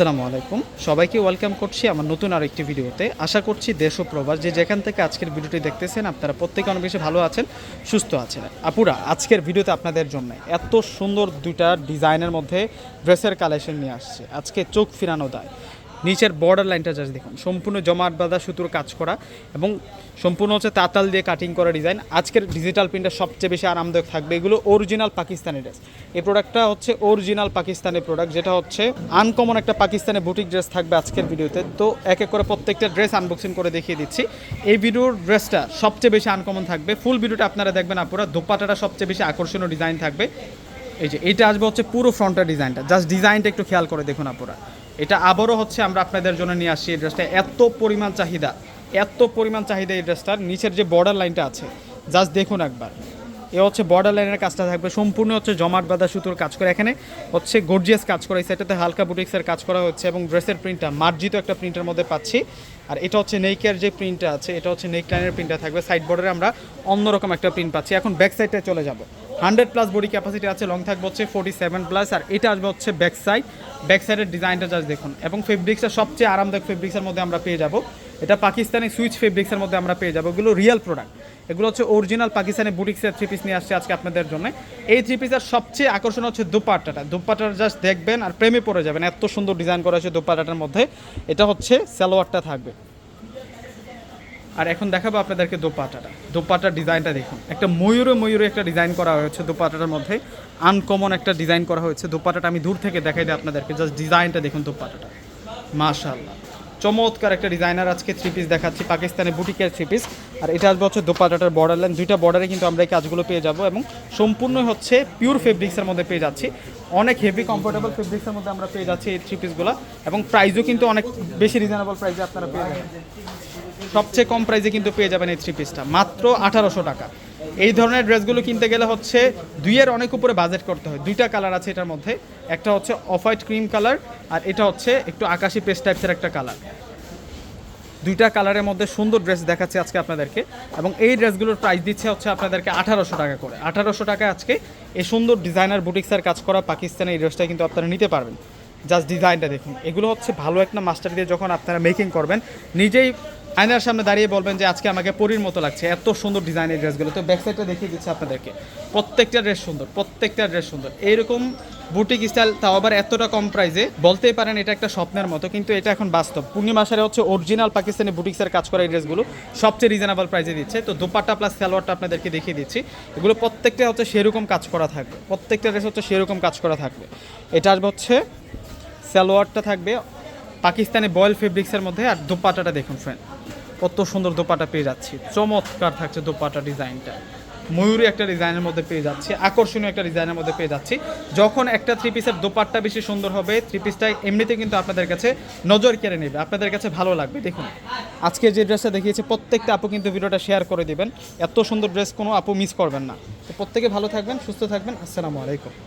আসসালামু আলাইকুম। সবাইকে ওয়েলকাম করছি আমার নতুন আর একটি ভিডিওতে। আশা করছি দেশ ও প্রবাস যে যেখান থেকে আজকের ভিডিওটি দেখতেছেন, আপনারা প্রত্যেকে অনেক বেশি ভালো আছেন, সুস্থ আছেন। আপুরা, আজকের ভিডিওতে আপনাদের জন্য এত সুন্দর দুইটা ডিজাইনের মধ্যে ড্রেসের কালেকশন নিয়ে আসছে। আজকে চোখ ফিরানো দেয়। নিচের বর্ডার লাইনটা জাস্ট দেখুন। সম্পূর্ণ জমাট বাঁধা সুতোর কাজ করা এবং সম্পূর্ণ হচ্ছে তাতাল দিয়ে কাটিং করা ডিজাইন আজকের ডিজিটাল প্রিন্টটা সবচেয়ে বেশি আরামদায়ক থাকবে এগুলো অরিজিনাল পাকিস্তানি ড্রেস এই প্রোডাক্টটা হচ্ছে অরিজিনাল পাকিস্তানি প্রোডাক্ট যেটা হচ্ছে আনকমন একটা পাকিস্তানি বুটিক ড্রেস থাকবে আজকের ভিডিওতে। তো এক এক করে প্রত্যেকটা ড্রেস আনবক্সিং করে দেখিয়ে দিচ্ছি। এই ভিডিওর ড্রেসটা সবচেয়ে বেশি আনকমন থাকবে। ফুল ভিডিওটা আপনারা দেখবেন আপুরা দোপাটাটা সবচেয়ে বেশি আকর্ষণীয় ডিজাইন থাকবে। এই যে, এইটা আসবে হচ্ছে পুরো ফ্রন্টের ডিজাইনটা জাস্ট ডিজাইনটা একটু খেয়াল করে দেখুন আপুরা। এটা আবারও হচ্ছে আমরা আপনাদের জন্য নিয়ে আসছি এই ড্রেসটা। এত পরিমাণ চাহিদা, এত পরিমাণ চাহিদা এই ড্রেসটার। নিচের যে বর্ডার লাইনটা আছে জাস্ট দেখুন একবার। এ হচ্ছে বর্ডার লাইনের কাজটা থাকবে। সম্পূর্ণ হচ্ছে জমাট বাঁধা সুতোর কাজ করে। এখানে হচ্ছে গর্জিয়াস কাজ করা সেটাতে হালকা বুটিক্সের কাজ করা হচ্ছে এবং ড্রেসের প্রিন্টটা মার্জিত একটা প্রিন্টের মধ্যে পাচ্ছি। আর এটা হচ্ছে নেইকের যে প্রিন্টটা আছে, এটা হচ্ছে নেক লাইনের প্রিন্টটা থাকবে। সাইড বর্ডারে আমরা অন্যরকম একটা প্রিন্ট পাচ্ছি। এখন ব্যাক সাইডে চলে যাব। হান্ড্রেড প্লাস বডি ক্যাপাসিটি আছে লং থাকবে হচ্ছে ফোর্টি সেভেন প্লাস আর এটা আসবে হচ্ছে ব্যাক সাইড ব্যাক সাইডের ডিজাইনটা জাস্ট দেখুন। এবং ফেব্রিক্সটা সবচেয়ে আরামদায়ক ফেব্রিক্সের মধ্যে আমরা পেয়ে যাব। এটা পাকিস্তানি সুইচ ফেব্রিক্সের মধ্যে আমরা পেয়ে যাব। এগুলো রিয়েল প্রোডাক্ট এগুলো হচ্ছে অরিজিনাল পাকিস্তানি বুটিক্সের থ্রি পিস নিয়ে আসছে আজকে আপনাদের জন্য। এই থ্রি পিসের সবচেয়ে আকর্ষণ হচ্ছে দুপাট্টাটা। দুপাট্টাটা জাস্ট দেখবেন আর প্রেমে পড়ে যাবেন। এত সুন্দর ডিজাইন করা হয়েছে দুপাট্টাটার মধ্যে। এটা হচ্ছে সালোয়ারটা থাকবে। আর এখন দেখাবো আপনাদেরকে দোপাটাটা দোপাটার ডিজাইনটা দেখুন। একটা ময়ূরে ময়ূরে একটা ডিজাইন করা হয়েছে দোপাটাটার মধ্যে। আনকমন একটা ডিজাইন করা হয়েছে দোপাটাটা আমি দূর থেকে দেখাই দিই আপনাদেরকে। জাস্ট ডিজাইনটা দেখুন দোপাটাটা মাশাল্লাহ চমৎকার একটা ডিজাইনার আজকে থ্রি পিস দেখাচ্ছি পাকিস্তানি বুটিকের থ্রি পিস আর এটা আসবে হচ্ছে দোপাটাটার বর্ডার লাইন দুইটা বর্ডারে কিন্তু আমরা এই কাজগুলো পেয়ে যাব এবং সম্পূর্ণ হচ্ছে পিওর ফেব্রিক্সের মধ্যে পেয়ে যাচ্ছি। অনেক হেভি কমফোর্টেবল ফেব্রিক্সের মধ্যে আমরা পেয়ে যাচ্ছি এই থ্রি পিসগুলো এবং প্রাইসও কিন্তু অনেক বেশি রিজনেবল প্রাইসে আপনারা পেয়ে যাবেন। সবচেয়ে কম প্রাইসে কিন্তু পেয়ে যাবেন এই থ্রি পিসটা মাত্র আঠারোশো টাকা। এই ধরনের ড্রেসগুলো কিনতে গেলে হচ্ছে দুইয়ের অনেক উপরে বাজেট করতে হয়। দুইটা কালার আছে এটার মধ্যে। একটা হচ্ছে অফ হোয়াইট ক্রিম কালার আর এটা হচ্ছে একটু আকাশি পেস্ট টাইপসের একটা কালার দুইটা কালারের মধ্যে সুন্দর ড্রেস দেখাচ্ছি আজকে আপনাদেরকে। এবং এই ড্রেসগুলোর প্রাইস দিচ্ছে হচ্ছে আপনাদেরকে আঠারোশো টাকা করে। আঠারোশো টাকা আজকে এই সুন্দর ডিজাইনার বুটিক্সের কাজ করা পাকিস্তানের এই ড্রেসটা কিন্তু আপনারা নিতে পারবেন। জাস্ট ডিজাইনটা দেখুন। এগুলো হচ্ছে ভালো একটা মাস্টার দিয়ে যখন আপনারা মেকিং করবেন, নিজেই আয়নার সামনে দাঁড়িয়ে বলবেন যে আজকে আমাকে পরির মতো লাগছে, এত সুন্দর ডিজাইনের ড্রেসগুলো। তো ব্যাক সাইডটা দেখিয়ে দিচ্ছে আপনাদেরকে। প্রত্যেকটা ড্রেস সুন্দর, প্রত্যেকটা ড্রেস সুন্দর। এইরকম বুটিক স্টাইল তাও আবার এতটা কম প্রাইসে বলতেই পারেন এটা একটা স্বপ্নের মতো, কিন্তু এটা এখন বাস্তব। পূর্ণিমাসারে হচ্ছে অরিজিনাল পাকিস্তানি বুটিক্সের কাজ করা এই ড্রেসগুলো, সবচেয়ে রিজনেবল প্রাইসে দিচ্ছে। তো দুপাট্টা প্লাস সালোয়ারটা আপনাদেরকে দেখিয়ে দিচ্ছি। এগুলো প্রত্যেকটা হচ্ছে সেরকম কাজ করা থাকবে। প্রত্যেকটা ড্রেস হচ্ছে সেরকম কাজ করা থাকবে। এটা আসবে হচ্ছে সালোয়ারটা থাকবে পাকিস্তানি বয়েল ফেব্রিক্সের মধ্যে আর দোপাটাটা দেখুন ফ্রেন্ড কত সুন্দর দোপাটা পেয়ে যাচ্ছি। চমৎকার থাকছে দোপাটা ডিজাইনটা। ময়ূরী একটা ডিজাইনের মধ্যে পেয়ে যাচ্ছি, আকর্ষণীয় একটা ডিজাইনের মধ্যে পেয়ে যাচ্ছি। যখন একটা থ্রি পিসের দোপাট্টা বেশি সুন্দর হবে থ্রি পিসটা এমনিতে কিন্তু আপনাদের কাছে নজর কেড়ে নেবে, আপনাদের কাছে ভালো লাগবে, দেখুন। আজকে যে ড্রেসটা দেখিয়েছি, প্রত্যেকটা আপু কিন্তু ভিডিওটা শেয়ার করে দিবেন। এত সুন্দর ড্রেস কোনো আপু মিস করবেন না। তো প্রত্যেকে ভালো থাকবেন, সুস্থ থাকবেন, আসসালামু আলাইকুম।